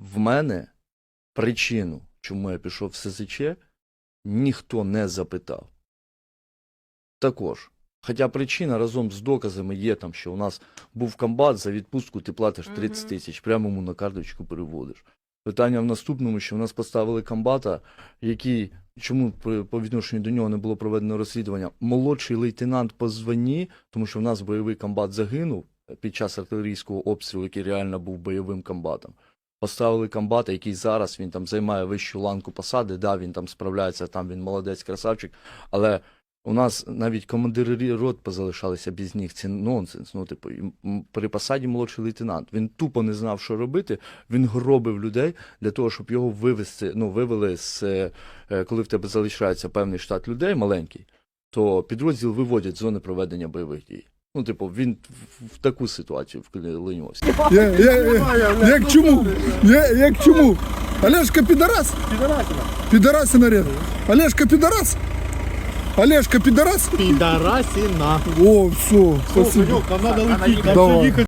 В мене причину, чому я пішов в СЗЧ, ніхто не запитав. Також. Хоча причина разом з доказами є там, що у нас був комбат, за відпустку ти платиш 30 тисяч, прямо йому на карточку переводиш. Питання в наступному, що в нас поставили комбата, який, чому по відношенню до нього не було проведено розслідування, молодший лейтенант по званні, тому що в нас бойовий комбат загинув під час артилерійського обстрілу, який реально був бойовим комбатом. Поставили комбата, який зараз він там займає вищу ланку посади, да, він там справляється, там він молодець, красавчик, але у нас навіть командири рот позалишалися без них. Це нонсенс. Ну, типу, при посаді молодший лейтенант. Він тупо не знав, що робити. Він гробив людей для того, щоб його вивести. Ну, вивели з е, е, коли в тебе залишається певний штат людей маленький, то підрозділ виводять з зони проведення бойових дій. Ну, типу, він в, таку ситуацію вклинився. Я, я, я, як чому? Я, як чому? Олежка підарас? Підарасина. Підарасина ряд. Олежка підарас? Олежка підарас? Підарасина. О, все, спасибо. Санек, нам надо летіти, Нам Давай.